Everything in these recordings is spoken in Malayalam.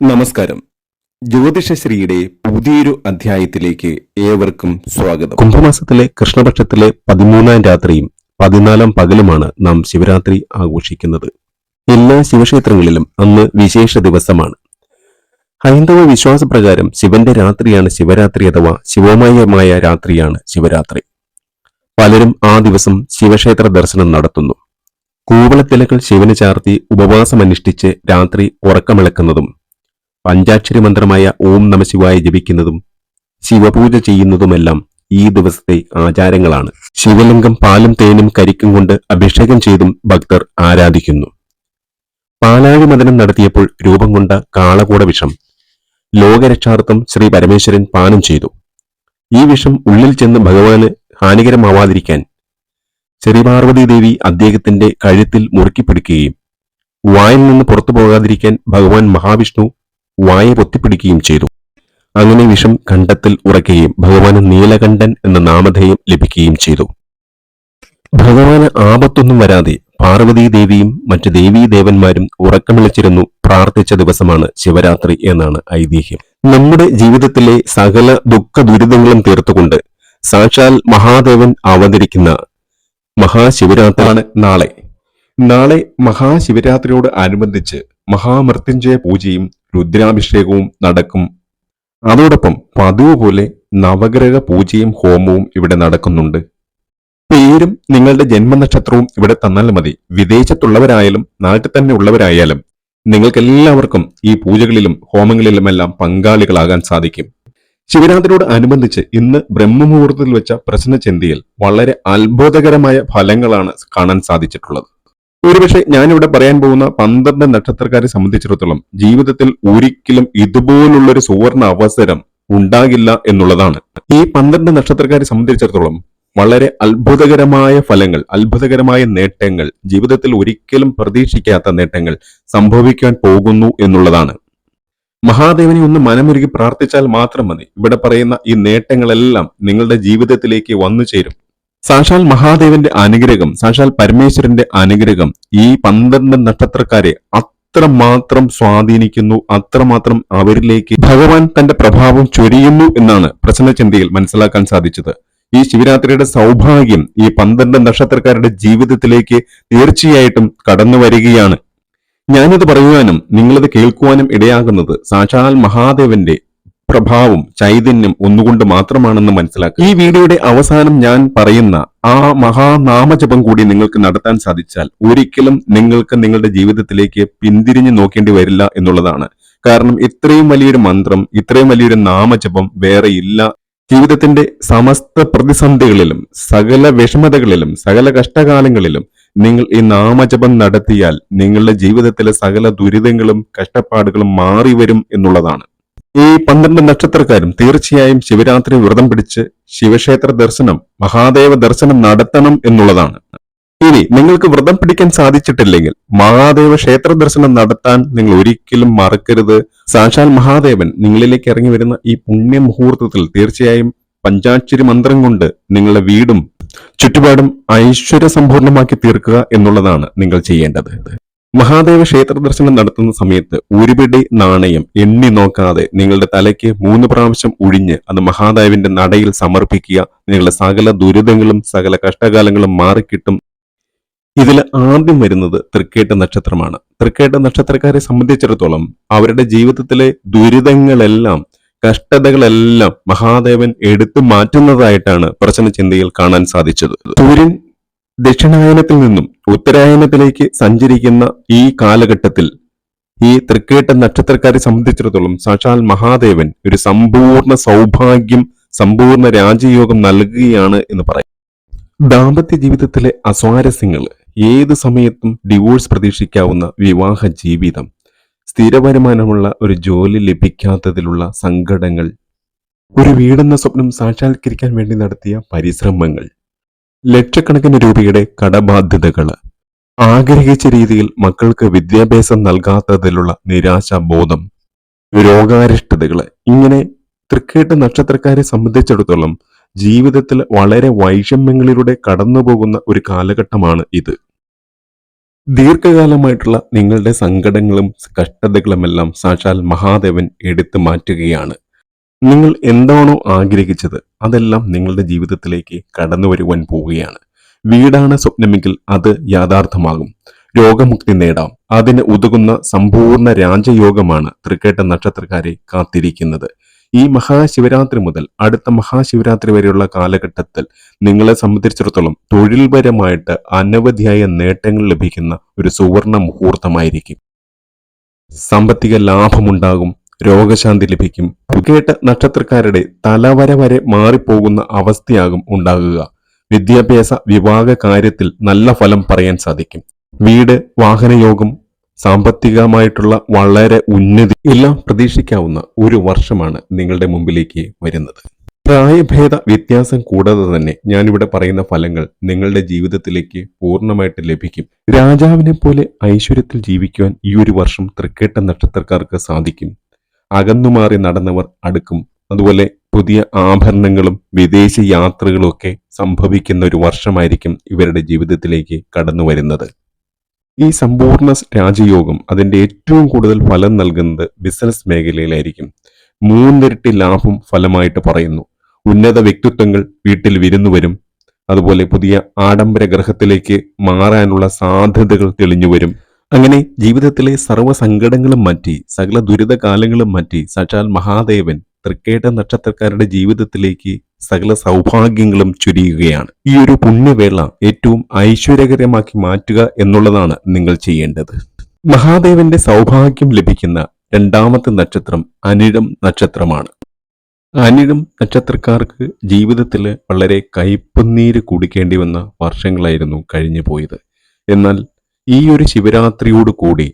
നമസ്കാരം. ജ്യോതിഷശ്രീയുടെ പുതിയൊരു അധ്യായത്തിലേക്ക് ഏവർക്കും സ്വാഗതം. കുംഭമാസത്തിലെ കൃഷ്ണപക്ഷത്തിലെ പതിമൂന്നാം രാത്രിയും പതിനാലാം പകലുമാണ് നാം ശിവരാത്രി ആഘോഷിക്കുന്നത്. എല്ലാ ശിവക്ഷേത്രങ്ങളിലും അന്ന് വിശേഷ ദിവസമാണ്. ഹൈന്ദവ വിശ്വാസപ്രകാരം ശിവന്റെ രാത്രിയാണ് ശിവരാത്രി അഥവാ ശിവമയമായ രാത്രിയാണ് ശിവരാത്രി. പലരും ആ ദിവസം ശിവക്ഷേത്ര ദർശനം നടത്തുന്നു. കൂവളത്തിലകൾ ശിവന് ചാർത്തി ഉപവാസമനുഷ്ഠിച്ച് രാത്രി ഉറക്കമിളക്കുന്നതും പഞ്ചാക്ഷരി മന്ത്രമായ ഓം നമശിവായ ജപിക്കുന്നതും ശിവപൂജ ചെയ്യുന്നതുമെല്ലാം ഈ ദിവസത്തെ ആചാരങ്ങളാണ്. ശിവലിംഗം പാലും തേനും കരിക്കും കൊണ്ട് അഭിഷേകം ചെയ്തും ഭക്തർ ആരാധിക്കുന്നു. പാലാഴി മദനം നടത്തിയപ്പോൾ രൂപം കൊണ്ട കാളകൂട വിഷം ലോകരക്ഷാർത്ഥം ശ്രീ പരമേശ്വരൻ പാനം ചെയ്തു. ഈ വിഷം ഉള്ളിൽ ചെന്ന് ഭഗവാന് ഹാനികരമാവാതിരിക്കാൻ ശ്രീപാർവതി ദേവി അദ്ദേഹത്തിന്റെ കഴുത്തിൽ മുറുക്കി മുറുക്കിപ്പിടിക്കുകയും വായിൽ നിന്ന് പുറത്തു പോകാതിരിക്കാൻ ഭഗവാൻ മഹാവിഷ്ണു വായ പൊത്തിപ്പിടിക്കുകയും ചെയ്തു. അങ്ങനെ വിഷം കണ്ടത്തിൽ ഉറയ്ക്കുകയും ഭഗവാന് നീലകണ്ഠൻ എന്ന നാമധേയം ലഭിക്കുകയും ചെയ്തു. ഭഗവാന് ആപത്തൊന്നും വരാതെ പാർവതീ ദേവിയും മറ്റ് ദേവീ ദേവന്മാരും ഉറക്കമിളിച്ചിരുന്നു പ്രാർത്ഥിച്ച ദിവസമാണ് ശിവരാത്രി എന്നാണ് ഐതിഹ്യം. നമ്മുടെ ജീവിതത്തിലെ സകല ദുഃഖ ദുരിതങ്ങളും തീർത്തുകൊണ്ട് സാക്ഷാൽ മഹാദേവൻ അവതരിക്കുന്ന മഹാശിവരാത്രിയാണ് നാളെ. നാളെ മഹാശിവരാത്രിയോട് അനുബന്ധിച്ച് മഹാമൃത്യുഞ്ജയ പൂജയും രുദ്രാഭിഷേകവും നടക്കും. അതോടൊപ്പം പതിവ് പോലെ നവഗ്രഹ പൂജയും ഹോമവും ഇവിടെ നടക്കുന്നുണ്ട്. പേരും നിങ്ങളുടെ ജന്മനക്ഷത്രവും ഇവിടെ തന്നാൽ മതി. വിദേശത്തുള്ളവരായാലും നാട്ടിൽ തന്നെ ഉള്ളവരായാലും നിങ്ങൾക്കെല്ലാവർക്കും ഈ പൂജകളിലും ഹോമങ്ങളിലുമെല്ലാം പങ്കാളികളാകാൻ സാധിക്കും. ശിവരാത്രിയോട് അനുബന്ധിച്ച് ഇന്ന് ബ്രഹ്മമുഹൂർത്തത്തിൽ വെച്ച പ്രശ്നചിന്തയിൽ വളരെ അത്ഭുതകരമായ ഫലങ്ങളാണ് കാണാൻ സാധിച്ചിട്ടുള്ളത്. ഒരുപക്ഷെ ഞാനിവിടെ പറയാൻ പോകുന്ന പന്ത്രണ്ട് നക്ഷത്രക്കാരെ സംബന്ധിച്ചിടത്തോളം ജീവിതത്തിൽ ഒരിക്കലും ഇതുപോലുള്ളൊരു സുവർണ അവസരം ഉണ്ടാകില്ല എന്നുള്ളതാണ്. ഈ പന്ത്രണ്ട് നക്ഷത്രക്കാരെ സംബന്ധിച്ചിടത്തോളം വളരെ അത്ഭുതകരമായ ഫലങ്ങൾ അത്ഭുതകരമായ നേട്ടങ്ങൾ ജീവിതത്തിൽ ഒരിക്കലും പ്രതീക്ഷിക്കാത്ത നേട്ടങ്ങൾ സംഭവിക്കാൻ പോകുന്നു എന്നുള്ളതാണ്. മഹാദേവനെ ഒന്ന് മനമൊരുക്കി പ്രാർത്ഥിച്ചാൽ മാത്രം മതി. ഇവിടെ പറയുന്ന ഈ നേട്ടങ്ങളെല്ലാം നിങ്ങളുടെ ജീവിതത്തിലേക്ക് വന്നു ചേരും സാക്ഷാൽ മഹാദേവന്റെ അനുഗ്രഹം സാക്ഷാൽ പരമേശ്വരന്റെ അനുഗ്രഹം ഈ പന്ത്രണ്ട് നക്ഷത്രക്കാരെ അത്രമാത്രം സ്വാധീനിക്കുന്നു അത്രമാത്രം അവരിലേക്ക് ഭഗവാൻ തന്റെ പ്രഭാവം ചൊരിയുന്നു എന്നാണ് പ്രശ്നചിന്തയിൽ മനസ്സിലാക്കാൻ സാധിച്ചത്. ഈ ശിവരാത്രിയുടെ സൗഭാഗ്യം ഈ പന്ത്രണ്ട് നക്ഷത്രക്കാരുടെ ജീവിതത്തിലേക്ക് തീർച്ചയായിട്ടും കടന്നു വരികയാണ്. ഞാനിത് പറയുവാനും നിങ്ങളിത് കേൾക്കുവാനും ഇടയാകുന്നത് സാക്ഷാൽ മഹാദേവന്റെ പ്രഭാവം ചൈതന്യം ഒന്നുകൊണ്ട് മാത്രമാണെന്ന് മനസ്സിലാക്കുക. ഈ വീഡിയോയുടെ അവസാനം ഞാൻ പറയുന്ന ആ മഹാനാമജപം കൂടി നിങ്ങൾക്ക് നടത്താൻ സാധിച്ചാൽ ഒരിക്കലും നിങ്ങൾക്ക് നിങ്ങളുടെ ജീവിതത്തിലേക്ക് പിന്തിരിഞ്ഞു നോക്കേണ്ടി വരില്ല എന്നുള്ളതാണ്. കാരണം ഇത്രയും വലിയൊരു മന്ത്രം ഇത്രയും വലിയൊരു നാമജപം വേറെ ഇല്ല. ജീവിതത്തിന്റെ സമസ്ത പ്രതിസന്ധികളിലും സകല വിഷമതകളിലും സകല കഷ്ടകാലങ്ങളിലും നിങ്ങൾ ഈ നാമജപം നടത്തിയാൽ നിങ്ങളുടെ ജീവിതത്തിലെ സകല ദുരിതങ്ങളും കഷ്ടപ്പാടുകളും മാറി വരും എന്നുള്ളതാണ്. ഈ പന്ത്രണ്ട് നക്ഷത്രക്കാരും തീർച്ചയായും ശിവരാത്രി വ്രതം പിടിച്ച് ശിവക്ഷേത്ര ദർശനം മഹാദേവ ദർശനം നടത്തണം എന്നുള്ളതാണ്. ഇനി നിങ്ങൾക്ക് വ്രതം പിടിക്കാൻ സാധിച്ചിട്ടില്ലെങ്കിൽ മഹാദേവ ക്ഷേത്ര ദർശനം നടത്താൻ നിങ്ങൾ ഒരിക്കലും മറക്കരുത്. സാക്ഷാൽ മഹാദേവൻ നിങ്ങളിലേക്ക് ഇറങ്ങി വരുന്ന ഈ പുണ്യ മുഹൂർത്തത്തിൽ തീർച്ചയായും പഞ്ചാക്ഷരി മന്ത്രം കൊണ്ട് നിങ്ങളുടെ വീടും ചുറ്റുപാടും ഐശ്വര്യ സമ്പൂർണമാക്കി തീർക്കുക എന്നുള്ളതാണ് നിങ്ങൾ ചെയ്യേണ്ടത്. മഹാദേവ ക്ഷേത്ര ദർശനം നടത്തുന്ന സമയത്ത് ഒരു പിടി നാണയം എണ്ണി നോക്കാതെ നിങ്ങളുടെ തലയ്ക്ക് മൂന്ന് പ്രാവശ്യം ഒഴിഞ്ഞ് അത് മഹാദേവിന്റെ നടയിൽ സമർപ്പിക്കുക നിങ്ങളുടെ സകല ദുരിതങ്ങളും സകല കഷ്ടകാലങ്ങളും മാറിക്കിട്ടും. ഇതിൽ ആദ്യം വരുന്നത് തൃക്കേട്ട നക്ഷത്രമാണ്. തൃക്കേട്ട നക്ഷത്രക്കാരെ സംബന്ധിച്ചിടത്തോളം അവരുടെ ജീവിതത്തിലെ ദുരിതങ്ങളെല്ലാം കഷ്ടതകളെല്ലാം മഹാദേവൻ എടുത്തു മാറ്റുന്നതായിട്ടാണ് പ്രശ്ന ചിന്തയിൽ കാണാൻ സാധിച്ചത്. സൂര്യൻ ദക്ഷിണായനത്തിൽ നിന്നും ഉത്തരായനത്തിലേക്ക് സഞ്ചരിക്കുന്ന ഈ കാലഘട്ടത്തിൽ ഈ തൃക്കേട്ട നക്ഷത്രക്കാരെ സംബന്ധിച്ചിടത്തോളം സാക്ഷാൽ മഹാദേവൻ ഒരു സമ്പൂർണ സൗഭാഗ്യം സമ്പൂർണ രാജയോഗം നൽകുകയാണ് എന്ന് പറയും. ദാമ്പത്യ ജീവിതത്തിലെ അസ്വാരസ്യങ്ങൾ ഏത് സമയത്തും ഡിവോഴ്സ് പ്രതീക്ഷിക്കാവുന്ന വിവാഹ ജീവിതം സ്ഥിര വരുമാനമുള്ള ഒരു ജോലി ലഭിക്കാത്തതിലുള്ള സങ്കടങ്ങൾ ഒരു വീടെന്ന സ്വപ്നം സാക്ഷാത്കരിക്കാൻ വേണ്ടി നടത്തിയ പരിശ്രമങ്ങൾ ലക്ഷക്കണക്കിന് രൂപയുടെ കടബാധ്യതകൾ ആഗ്രഹിച്ച രീതിയിൽ മക്കൾക്ക് വിദ്യാഭ്യാസം നൽകാത്തതിലുള്ള നിരാശാബോധം രോഗാരിഷ്ടതകൾ ഇങ്ങനെ തൃക്കേട്ട് നക്ഷത്രക്കാരെ സംബന്ധിച്ചിടത്തോളം ജീവിതത്തിൽ വളരെ വൈഷമ്യങ്ങളിലൂടെ കടന്നുപോകുന്ന ഒരു കാലഘട്ടമാണ് ഇത്. ദീർഘകാലമായിട്ടുള്ള നിങ്ങളുടെ സങ്കടങ്ങളും കഷ്ടതകളുമെല്ലാം സാക്ഷാൽ മഹാദേവൻ എടുത്തു മാറ്റുകയാണ്. നിങ്ങൾ എന്താണോ ആഗ്രഹിച്ചത് അതെല്ലാം നിങ്ങളുടെ ജീവിതത്തിലേക്ക് കടന്നു വരുവാൻ പോവുകയാണ്. വീടാണ് സ്വപ്നമെങ്കിൽ അത് യാഥാർത്ഥമാകും രോഗമുക്തി നേടാം. അതിന് ഉതകുന്ന സമ്പൂർണ രാജയോഗമാണ് തൃക്കേട്ട നക്ഷത്രക്കാരെ കാത്തിരിക്കുന്നത്. ഈ മഹാശിവരാത്രി മുതൽ അടുത്ത മഹാശിവരാത്രി വരെയുള്ള കാലഘട്ടത്തിൽ നിങ്ങളെ സംബന്ധിച്ചിടത്തോളം തൊഴിൽപരമായിട്ട് അനവധിയായ നേട്ടങ്ങൾ ലഭിക്കുന്ന ഒരു സുവർണ മുഹൂർത്തമായിരിക്കും. സാമ്പത്തിക ലാഭമുണ്ടാകും. രോഗശാന്തി ലഭിക്കും. കേട്ട നക്ഷത്രക്കാരുടെ തലവര വരെ മാറിപ്പോകുന്ന അവസ്ഥയാകും ഉണ്ടാകുക. വിദ്യാഭ്യാസ വിഭാഗ കാര്യത്തിൽ നല്ല ഫലം പറയാൻ സാധിക്കും. വീട് വാഹനയോഗം സാമ്പത്തികമായിട്ടുള്ള വളരെ ഉന്നതി എല്ലാം പ്രതീക്ഷിക്കാവുന്ന ഒരു വർഷമാണ് നിങ്ങളുടെ മുമ്പിലേക്ക് വരുന്നത്. പ്രായഭേദ വ്യത്യാസം കൂടാതെ തന്നെ ഞാനിവിടെ പറയുന്ന ഫലങ്ങൾ നിങ്ങളുടെ ജീവിതത്തിലേക്ക് പൂർണമായിട്ട് ലഭിക്കും. രാജാവിനെ പോലെ ഐശ്വര്യത്തിൽ ജീവിക്കുവാൻ ഈ ഒരു വർഷം തൃക്കേട്ട നക്ഷത്രക്കാർക്ക് സാധിക്കും. അകന്നുമാറി നടന്നവർ അടുക്കും. അതുപോലെ പുതിയ ആഭരണങ്ങളും വിദേശ യാത്രകളും ഒക്കെ സംഭവിക്കുന്ന ഒരു വർഷമായിരിക്കും ഇവരുടെ ജീവിതത്തിലേക്ക് കടന്നു വരുന്നത്. ഈ സമ്പൂർണ രാജയോഗം അതിന്റെ ഏറ്റവും കൂടുതൽ ഫലം നൽകുന്നത് ബിസിനസ് മേഖലയിലായിരിക്കും. മൂന്നിരട്ടി ലാഭം ഫലമായിട്ട് പറയുന്നു. ഉന്നത വ്യക്തിത്വങ്ങൾ വീട്ടിൽ വിരുന്നു വരും. അതുപോലെ പുതിയ ആഡംബര ഗ്രഹത്തിലേക്ക് മാറാനുള്ള സാധ്യതകൾ തെളിഞ്ഞു വരും. അങ്ങനെ ജീവിതത്തിലെ സർവ സങ്കടങ്ങളും മാറ്റി സകല ദുരിതകാലങ്ങളും മാറ്റി സാക്ഷാൽ മഹാദേവൻ തൃക്കേട്ട നക്ഷത്രക്കാരുടെ ജീവിതത്തിലേക്ക് സകല സൗഭാഗ്യങ്ങളും ചുരിയുകയാണ്. ഈ ഒരു പുണ്യവേള ഏറ്റവും ഐശ്വര്യകരമാക്കി മാറ്റുക എന്നുള്ളതാണ് നിങ്ങൾ ചെയ്യേണ്ടത്. മഹാദേവന്റെ സൗഭാഗ്യം ലഭിക്കുന്ന രണ്ടാമത്തെ നക്ഷത്രം അനിഴം നക്ഷത്രമാണ്. അനിഴം നക്ഷത്രക്കാർക്ക് ജീവിതത്തിൽ വളരെ കയ്പുനീര് കുടിക്കേണ്ടി വന്ന വർഷങ്ങളായിരുന്നു കഴിഞ്ഞു പോയത് എന്നാൽ ഈ ഒരു ശിവരാത്രിയോട് കൂടി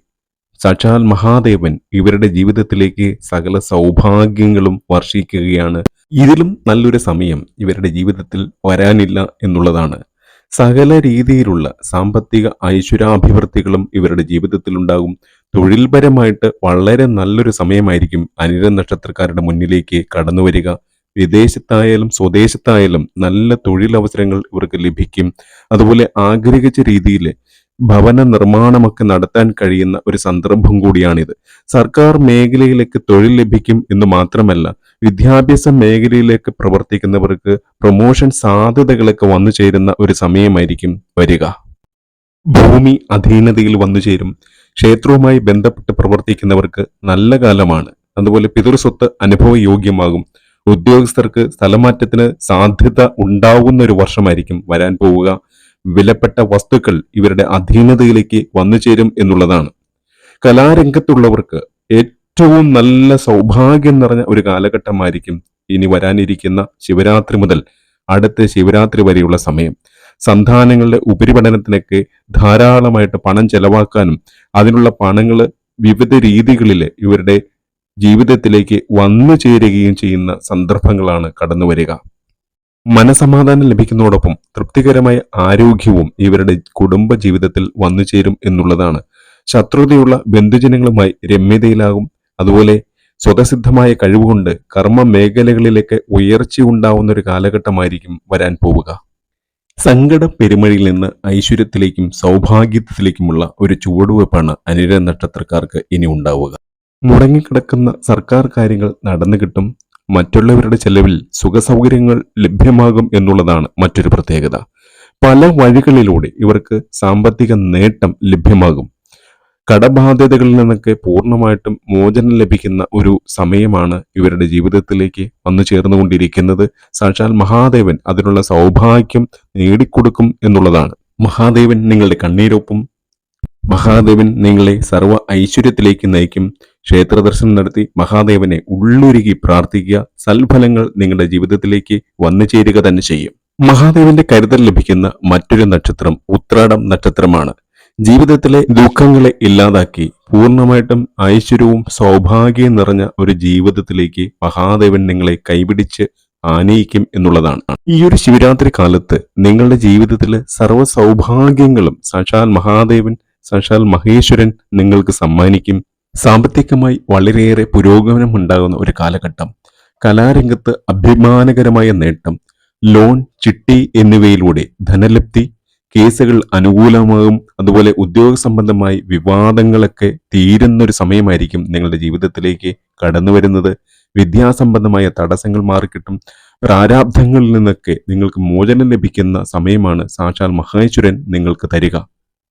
സാക്ഷാൽ മഹാദേവൻ ഇവരുടെ ജീവിതത്തിലേക്ക് സകല സൗഭാഗ്യങ്ങളും വർഷിക്കുകയാണ്. ഇതിലും നല്ലൊരു സമയം ഇവരുടെ ജീവിതത്തിൽ വരാനില്ല എന്നുള്ളതാണ്. സകല രീതിയിലുള്ള സാമ്പത്തിക ഐശ്വര്യാഭിവൃദ്ധികളും ഇവരുടെ ജീവിതത്തിൽ ഉണ്ടാകും തൊഴിൽപരമായിട്ട് വളരെ നല്ലൊരു സമയമായിരിക്കും അനിര നക്ഷത്രക്കാരുടെ മുന്നിലേക്ക് കടന്നു വരിക. വിദേശത്തായാലും സ്വദേശത്തായാലും നല്ല തൊഴിലവസരങ്ങൾ ഇവർക്ക് ലഭിക്കും. അതുപോലെ ആഗ്രഹിച്ച രീതിയിൽ ഭവന നിർമ്മാണമൊക്കെ നടത്താൻ കഴിയുന്ന ഒരു സന്ദർഭം കൂടിയാണിത്. സർക്കാർ മേഖലയിലേക്ക് തൊഴിൽ ലഭിക്കും എന്ന് മാത്രമല്ല വിദ്യാഭ്യാസ മേഖലയിലേക്ക് പ്രവർത്തിക്കുന്നവർക്ക് പ്രൊമോഷൻ സാധ്യതകളൊക്കെ വന്നു ചേരുന്ന ഒരു സമയമായിരിക്കും വരിക. ഭൂമി അധീനതയിൽ വന്നു ചേരും. ക്ഷേത്രവുമായി ബന്ധപ്പെട്ട് പ്രവർത്തിക്കുന്നവർക്ക് നല്ല കാലമാണ്. അതുപോലെ പിതൃസ്വത്ത് അനുഭവയോഗ്യമാകും. ഉദ്യോഗസ്ഥർക്ക് സ്ഥലമാറ്റത്തിന് സാധ്യത ഉണ്ടാവുന്ന ഒരു വർഷമായിരിക്കും വരാൻ പോവുക. വിലപ്പെട്ട വസ്തുക്കൾ ഇവരുടെ അധീനതയിലേക്ക് വന്നു ചേരും എന്നുള്ളതാണ്. കലാരംഗത്തുള്ളവർക്ക് ഏറ്റവും നല്ല സൗഭാഗ്യം നിറഞ്ഞ ഒരു കാലഘട്ടമായിരിക്കും ഇനി വരാനിരിക്കുന്ന ശിവരാത്രി മുതൽ അടുത്ത ശിവരാത്രി വരെയുള്ള സമയം. സന്താനങ്ങളുടെ ഉപരിപഠനത്തിനൊക്കെ ധാരാളമായിട്ട് പണം ചെലവാക്കാനും അതിനുള്ള പണങ്ങൾ വിവിധ രീതികളിൽ ഇവരുടെ ജീവിതത്തിലേക്ക് വന്നു ചേരുകയും ചെയ്യുന്ന സന്ദർഭങ്ങളാണ് കടന്നു വരിക മനസമാധാനം ലഭിക്കുന്നതോടൊപ്പം തൃപ്തികരമായ ആരോഗ്യവും ഇവരുടെ കുടുംബ ജീവിതത്തിൽ വന്നു ചേരും എന്നുള്ളതാണ്. ശത്രുതയുള്ള ബന്ധുജനങ്ങളുമായി രമ്യതയിലാകും. അതുപോലെ സ്വതസിദ്ധമായ കഴിവുകൊണ്ട് കർമ്മ മേഖലകളിലേക്ക് ഉയർച്ചയുണ്ടാവുന്ന ഒരു കാലഘട്ടമായിരിക്കും വരാൻ പോവുക. സങ്കട പെരുമഴയിൽ നിന്ന് ഐശ്വര്യത്തിലേക്കും സൗഭാഗ്യത്തിലേക്കുമുള്ള ഒരു ചുവടുവെപ്പാണ് അനിര നക്ഷത്രക്കാർക്ക് ഇനി ഉണ്ടാവുക. മുടങ്ങിക്കിടക്കുന്ന സർക്കാർ കാര്യങ്ങൾ നടന്നു കിട്ടും മറ്റുള്ളവരുടെ ചെലവിൽ സുഖസൗകര്യങ്ങൾ ലഭ്യമാകും എന്നുള്ളതാണ് മറ്റൊരു പ്രത്യേകത. പല വഴികളിലൂടെ ഇവർക്ക് സാമ്പത്തിക നേട്ടം ലഭ്യമാകും. കടബാധ്യതകളിൽ നിന്നൊക്കെ പൂർണമായിട്ടും മോചനം ലഭിക്കുന്ന ഒരു സമയമാണ് ഇവരുടെ ജീവിതത്തിലേക്ക് വന്നു ചേർന്നുകൊണ്ടിരിക്കുന്നത്. സാക്ഷാൽ മഹാദേവൻ അതിനുള്ള സൗഭാഗ്യം നേടിക്കൊടുക്കും എന്നുള്ളതാണ്. മഹാദേവൻ നിങ്ങളുടെ കണ്ണീരൊപ്പം മഹാദേവൻ നിങ്ങളെ സർവ ഐശ്വര്യത്തിലേക്ക് നയിക്കും. ക്ഷേത്ര ദർശനം നടത്തി മഹാദേവനെ ഉള്ളുരുകി പ്രാർത്ഥിക്കുക. സൽഫലങ്ങൾ നിങ്ങളുടെ ജീവിതത്തിലേക്ക് വന്നു ചേരുക തന്നെ ചെയ്യും. മഹാദേവന്റെ കരുതൽ ലഭിക്കുന്ന മറ്റൊരു നക്ഷത്രം ഉത്രാടം നക്ഷത്രമാണ്. ജീവിതത്തിലെ ദുഃഖങ്ങളെ ഇല്ലാതാക്കി പൂർണമായിട്ടും ഐശ്വര്യവും സൗഭാഗ്യവും നിറഞ്ഞ ഒരു ജീവിതത്തിലേക്ക് മഹാദേവൻ നിങ്ങളെ കൈപിടിച്ച് ആനയിക്കും എന്നുള്ളതാണ്. ഈ ഒരു ശിവരാത്രി കാലത്ത് നിങ്ങളുടെ ജീവിതത്തിലെ സർവ സൗഭാഗ്യങ്ങളും സാക്ഷാൽ മഹാദേവൻ സാക്ഷാൽ മഹേശ്വരൻ നിങ്ങൾക്ക് സമ്മാനിക്കും. സാമ്പത്തികമായി വളരെയേറെ പുരോഗമനം ഉണ്ടാകുന്ന ഒരു കാലഘട്ടം. കലാരംഗത്ത് അഭിമാനകരമായ നേട്ടം. ലോൺ ചിട്ടി എന്നിവയിലൂടെ ധനലബ്ധി കേസുകൾ അനുകൂലമാകും അതുപോലെ ഉദ്യോഗ സംബന്ധമായി വിവാദങ്ങളൊക്കെ തീരുന്നൊരു സമയമായിരിക്കും നിങ്ങളുടെ ജീവിതത്തിലേക്ക് കടന്നു വരുന്നത് വിദ്യാസംബന്ധമായ തടസ്സങ്ങൾ മാറിക്കിട്ടും. പ്രാരാബ്ധങ്ങളിൽ നിന്നൊക്കെ നിങ്ങൾക്ക് മോചനം ലഭിക്കുന്ന സമയമാണ് സാക്ഷാൽ മഹേശ്വരൻ നിങ്ങൾക്ക് തരിക.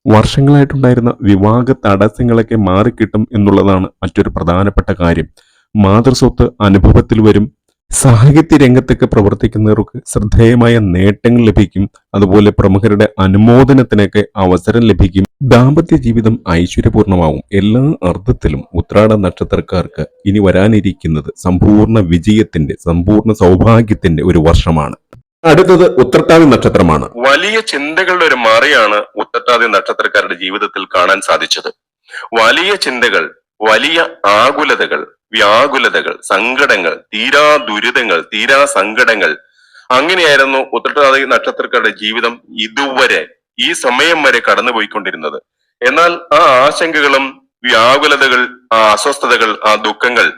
വർഷങ്ങളായിട്ടുണ്ടായിരുന്ന വിവാഹ തടസ്സങ്ങളൊക്കെ മാറിക്കിട്ടും എന്നുള്ളതാണ് മറ്റൊരു പ്രധാനപ്പെട്ട കാര്യം. മാതൃസ്വത്ത് അനുഭവത്തിൽ വരും. സാഹിത്യ രംഗത്തൊക്കെ പ്രവർത്തിക്കുന്നവർക്ക് ശ്രദ്ധേയമായ നേട്ടങ്ങൾ ലഭിക്കും. അതുപോലെ പ്രമുഖരുടെ അനുമോദനത്തിനൊക്കെ അവസരം ലഭിക്കും. ദാമ്പത്യ ജീവിതം ഐശ്വര്യപൂർണമാവും. എല്ലാ അർത്ഥത്തിലും ഉത്രാട നക്ഷത്രക്കാർക്ക് ഇനി വരാനിരിക്കുന്നത് സമ്പൂർണ വിജയത്തിന്റെ സമ്പൂർണ സൗഭാഗ്യത്തിന്റെ ഒരു വർഷമാണ്. അടുത്തത് ഉത്രട്ടാതി നക്ഷത്രമാണ്. വലിയ ചിന്തകളുടെ ഒരു മറിയാണ് ഉത്രട്ടാതി നക്ഷത്രക്കാരുടെ ജീവിതത്തിൽ കാണാൻ സാധിച്ചത്. വലിയ ചിന്തകൾ വലിയ ആകുലതകൾ വ്യാകുലതകൾ സങ്കടങ്ങൾ തീരാ ദുരിതങ്ങൾ തീരാ സങ്കടങ്ങൾ. അങ്ങനെയായിരുന്നു ഉത്രട്ടാതി നക്ഷത്രക്കാരുടെ ജീവിതം ഇതുവരെ ഈ സമയം വരെ കടന്നുപോയിക്കൊണ്ടിരുന്നത്. എന്നാൽ ആ ആശങ്കകളും വ്യാകുലതകൾ ആ അസ്വസ്ഥതകൾ ആ ദുഃഖങ്ങൾ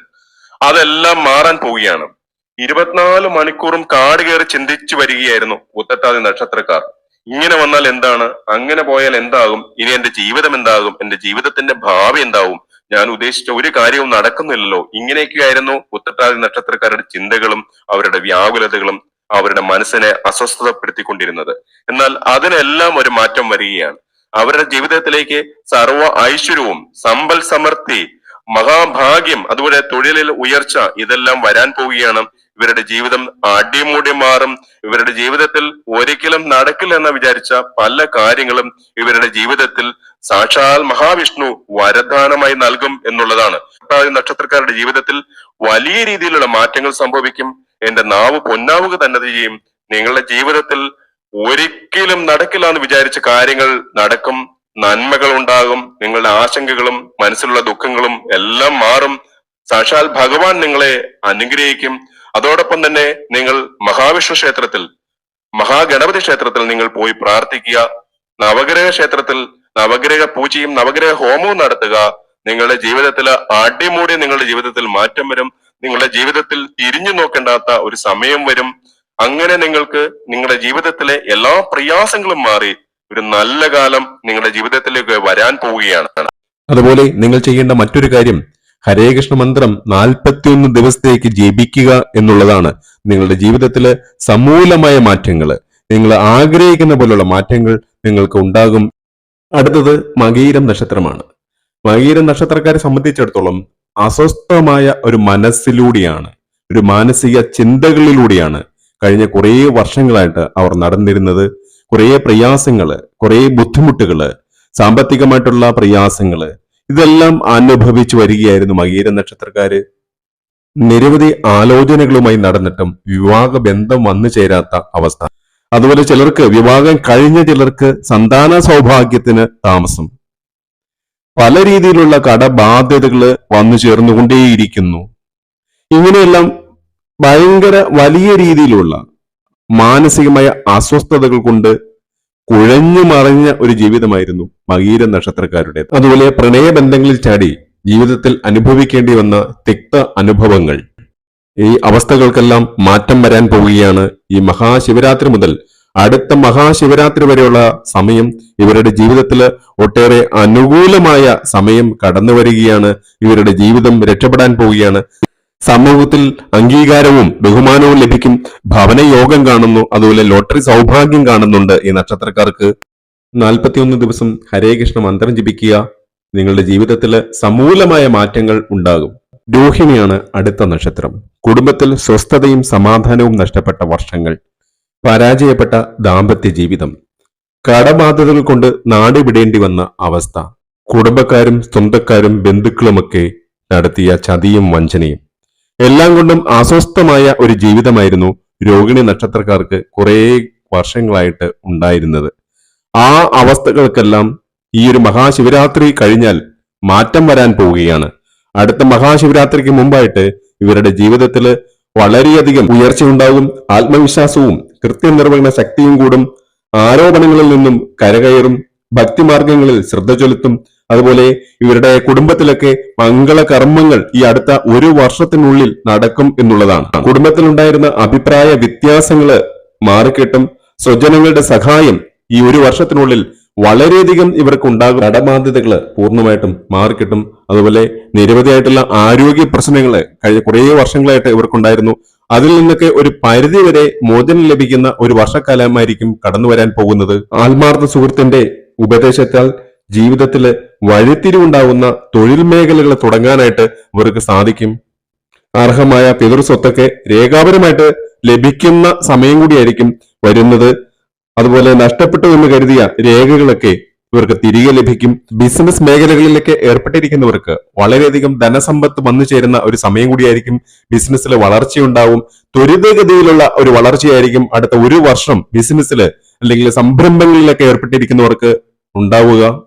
അതെല്ലാം മാറാൻ പോവുകയാണ്. ഇരുപത്തിനാല് മണിക്കൂറും കാട് കയറി ചിന്തിച്ചു വരികയായിരുന്നു ഉത്തട്ടാതി നക്ഷത്രക്കാർ. ഇങ്ങനെ വന്നാൽ എന്താണ്? അങ്ങനെ പോയാൽ എന്താകും? ഇനി എന്റെ ജീവിതം എന്താകും? എന്റെ ജീവിതത്തിന്റെ ഭാവി എന്താകും ഞാൻ ഉദ്ദേശിച്ച ഒരു കാര്യവും നടക്കുന്നില്ലല്ലോ. ഇങ്ങനെയൊക്കെയായിരുന്നു ഉത്തട്ടാതി നക്ഷത്രക്കാരുടെ ചിന്തകളും അവരുടെ വ്യാകുലതകളും അവരുടെ മനസ്സിനെ അസ്വസ്ഥതപ്പെടുത്തിക്കൊണ്ടിരുന്നത്. എന്നാൽ അതിനെല്ലാം ഒരു മാറ്റം വരികയാണ്. അവരുടെ ജീവിതത്തിലേക്ക് സർവ ഐശ്വര്യവും സമ്പൽ സമൃദ്ധി മഹാഭാഗ്യം അതുപോലെ തൊഴിലിൽ ഉയർച്ച ഇതെല്ലാം വരാൻ പോവുകയാണ് ഇവരുടെ ജീവിതം അടിമുടി മാറും. ഇവരുടെ ജീവിതത്തിൽ ഒരിക്കലും നടക്കില്ല എന്ന് വിചാരിച്ച പല കാര്യങ്ങളും ഇവരുടെ ജീവിതത്തിൽ സാക്ഷാൽ മഹാവിഷ്ണു വരദാനമായി നൽകും എന്നുള്ളതാണ്. നക്ഷത്രക്കാരുടെ ജീവിതത്തിൽ വലിയ രീതിയിലുള്ള മാറ്റങ്ങൾ സംഭവിക്കും. എന്റെ നാവ് പൊന്നാവുക തന്നെ ചെയ്യും. നിങ്ങളുടെ ജീവിതത്തിൽ ഒരിക്കലും നടക്കില്ല എന്ന് വിചാരിച്ച കാര്യങ്ങൾ നടക്കും. നന്മകൾ ഉണ്ടാകും. നിങ്ങളുടെ ആശങ്കകളും മനസ്സിലുള്ള ദുഃഖങ്ങളും എല്ലാം മാറും. സാക്ഷാൽ ഭഗവാൻ നിങ്ങളെ അനുഗ്രഹിക്കും. അതോടൊപ്പം തന്നെ നിങ്ങൾ മഹാവിഷ്ണു ക്ഷേത്രത്തിൽ മഹാഗണപതി ക്ഷേത്രത്തിൽ നിങ്ങൾ പോയി പ്രാർത്ഥിക്കുക. നവഗ്രഹ ക്ഷേത്രത്തിൽ നവഗ്രഹ പൂജയും നവഗ്രഹ ഹോമവും നടത്തുക. നിങ്ങളുടെ ജീവിതത്തിൽ അടിമൂടി നിങ്ങളുടെ ജീവിതത്തിൽ മാറ്റം വരും. നിങ്ങളുടെ ജീവിതത്തിൽ തിരിഞ്ഞു നോക്കേണ്ടാത്ത ഒരു സമയം വരും. അങ്ങനെ നിങ്ങൾക്ക് നിങ്ങളുടെ ജീവിതത്തിലെ എല്ലാ പ്രയാസങ്ങളും മാറി ഒരു നല്ല കാലം നിങ്ങളുടെ ജീവിതത്തിലേക്ക് വരാൻ പോവുകയാണ്. അതുപോലെ നിങ്ങൾ ചെയ്യേണ്ട മറ്റൊരു കാര്യം ഹരേകൃഷ്ണ മന്ത്രം നാൽപ്പത്തിയൊന്ന് ദിവസത്തേക്ക് ജപിക്കുക എന്നുള്ളതാണ് നിങ്ങളുടെ ജീവിതത്തിലെ സമൂലമായ മാറ്റങ്ങൾ. നിങ്ങൾ ആഗ്രഹിക്കുന്ന പോലുള്ള മാറ്റങ്ങൾ നിങ്ങൾക്ക് ഉണ്ടാകും. അടുത്തത് മകീരം നക്ഷത്രമാണ്. മകീരം നക്ഷത്രക്കാരെ സംബന്ധിച്ചിടത്തോളം അസ്വസ്ഥമായ ഒരു മനസ്സിലൂടെയാണ് ഒരു മാനസിക ചിന്തകളിലൂടെയാണ് കഴിഞ്ഞ കുറേ വർഷങ്ങളായിട്ട് അവർ നടന്നിരുന്നത്. കുറേ പ്രയാസങ്ങൾ കുറേ ബുദ്ധിമുട്ടുകൾ സാമ്പത്തികമായിട്ടുള്ള പ്രയാസങ്ങൾ ഇതെല്ലാം അനുഭവിച്ചു വരികയായിരുന്നു മകീര നക്ഷത്രക്കാര്. നിരവധി ആലോചനകളുമായി നടന്നിട്ടും വിവാഹ ബന്ധം വന്നു ചേരാത്ത അവസ്ഥ. അതുപോലെ ചിലർക്ക് വിവാഹം കഴിഞ്ഞ ചിലർക്ക് സന്താന സൗഭാഗ്യത്തിന് താമസം. പല രീതിയിലുള്ള കടബാധ്യതകൾ വന്നു ചേർന്നുകൊണ്ടേയിരിക്കുന്നു. ഇങ്ങനെയെല്ലാം ഭയങ്കര വലിയ രീതിയിലുള്ള മാനസികമായ അസ്വസ്ഥതകൾ കൊണ്ട് കുഴഞ്ഞു മറിഞ്ഞ ഒരു ജീവിതമായിരുന്നു മകീര നക്ഷത്രക്കാരുടെ അതുപോലെ പ്രണയബന്ധങ്ങളിൽ ചാടി ജീവിതത്തിൽ അനുഭവിക്കേണ്ടി വന്ന തിക്ത അനുഭവങ്ങൾ. ഈ അവസ്ഥകൾക്കെല്ലാം മാറ്റം വരാൻ പോവുകയാണ് ഈ മഹാശിവരാത്രി മുതൽ അടുത്ത മഹാശിവരാത്രി വരെയുള്ള സമയം. ഇവരുടെ ജീവിതത്തിൽ ഒട്ടേറെ അനുകൂലമായ സമയം കടന്നു വരികയാണ് ഇവരുടെ ജീവിതം രക്ഷപ്പെടാൻ പോവുകയാണ്. സമൂഹത്തിൽ അംഗീകാരവും ബഹുമാനവും ലഭിക്കും. ഭവന യോഗം കാണുന്നു അതുപോലെ ലോട്ടറി സൗഭാഗ്യം കാണുന്നുണ്ട് ഈ നക്ഷത്രക്കാർക്ക്. നാൽപ്പത്തിയൊന്ന് ദിവസം ഹരേ കൃഷ്ണ മന്ത്രം ജപിക്കുക. നിങ്ങളുടെ ജീവിതത്തിൽ സമൂലമായ മാറ്റങ്ങൾ ഉണ്ടാകും. രോഹിണിയാണ് അടുത്ത നക്ഷത്രം. കുടുംബത്തിൽ സ്വസ്ഥതയും സമാധാനവും നഷ്ടപ്പെട്ട വർഷങ്ങൾ. പരാജയപ്പെട്ട ദാമ്പത്യ ജീവിതം. കടബാധ്യതകൾ കൊണ്ട് നാട് വിടേണ്ടി വന്ന അവസ്ഥ. കുടുംബക്കാരും സ്വന്തക്കാരും ബന്ധുക്കളുമൊക്കെ നടത്തിയ ചതിയും വഞ്ചനയും. എല്ലാം കൊണ്ടും അസ്വസ്ഥമായ ഒരു ജീവിതമായിരുന്നു രോഹിണി നക്ഷത്രക്കാർക്ക് കുറേ വർഷങ്ങളായിട്ട് ഉണ്ടായിരുന്നത്. ആ അവസ്ഥകൾക്കെല്ലാം ഈ ഒരു മഹാശിവരാത്രി കഴിഞ്ഞാൽ മാറ്റം വരാൻ പോവുകയാണ്. അടുത്ത മഹാശിവരാത്രിക്ക് മുമ്പായിട്ട് ഇവരുടെ ജീവിതത്തിൽ വളരെയധികം ഉയർച്ച ഉണ്ടാകും. ആത്മവിശ്വാസവും കൃത്യനിർവഹണ ശക്തിയും കൂടും. ആരോപണങ്ങളിൽ നിന്നും കരകയറും. ഭക്തിമാർഗങ്ങളിൽ ശ്രദ്ധ ചെലുത്തും. അതുപോലെ ഇവരുടെ കുടുംബത്തിലൊക്കെ മംഗളകർമ്മങ്ങൾ ഈ അടുത്ത ഒരു വർഷത്തിനുള്ളിൽ നടക്കും എന്നുള്ളതാണ്. കുടുംബത്തിലുണ്ടായിരുന്ന അഭിപ്രായ വ്യത്യാസങ്ങൾ മാറിക്കിട്ടും സ്വജനങ്ങളുടെ സഹായം ഈ ഒരു വർഷത്തിനുള്ളിൽ വളരെയധികം ഇവർക്ക് ഉണ്ടാകും കടബാധ്യതകൾ പൂർണമായിട്ടും മാറിക്കിട്ടും. അതുപോലെ നിരവധിയായിട്ടുള്ള ആരോഗ്യ പ്രശ്നങ്ങൾ കഴിഞ്ഞ കുറേ വർഷങ്ങളായിട്ട് ഇവർക്കുണ്ടായിരുന്നു. അതിൽ നിന്നൊക്കെ ഒരു പരിധി വരെ മോചനം ലഭിക്കുന്ന ഒരു വർഷക്കാലമായിരിക്കും കടന്നു വരാൻ പോകുന്നത്. ആത്മാർത്ഥ സുഹൃത്തിന്റെ ഉപദേശത്താൽ ജീവിതത്തിൽ വഴിത്തിരിവുണ്ടാവുന്ന തൊഴിൽ മേഖലകൾ തുടങ്ങാനായിട്ട് ഇവർക്ക് സാധിക്കും. അർഹമായ പിതൃ സ്വത്തൊക്കെ രേഖാപരമായിട്ട് ലഭിക്കുന്ന സമയം കൂടിയായിരിക്കും വരുന്നത്. അതുപോലെ നഷ്ടപ്പെട്ടു എന്ന് കരുതിയ രേഖകളൊക്കെ ഇവർക്ക് തിരികെ ലഭിക്കും. ബിസിനസ് മേഖലകളിലൊക്കെ ഏർപ്പെട്ടിരിക്കുന്നവർക്ക് വളരെയധികം ധനസമ്പത്ത് വന്നു ചേരുന്ന ഒരു സമയം കൂടിയായിരിക്കും ബിസിനസ്സിൽ വളർച്ചയുണ്ടാവും. ത്വരിതഗതിയിലുള്ള ഒരു വളർച്ചയായിരിക്കും അടുത്ത ഒരു വർഷം ബിസിനസ്സിൽ അല്ലെങ്കിൽ സംരംഭങ്ങളിലൊക്കെ ഏർപ്പെട്ടിരിക്കുന്നവർക്ക് ഉണ്ടാവുക.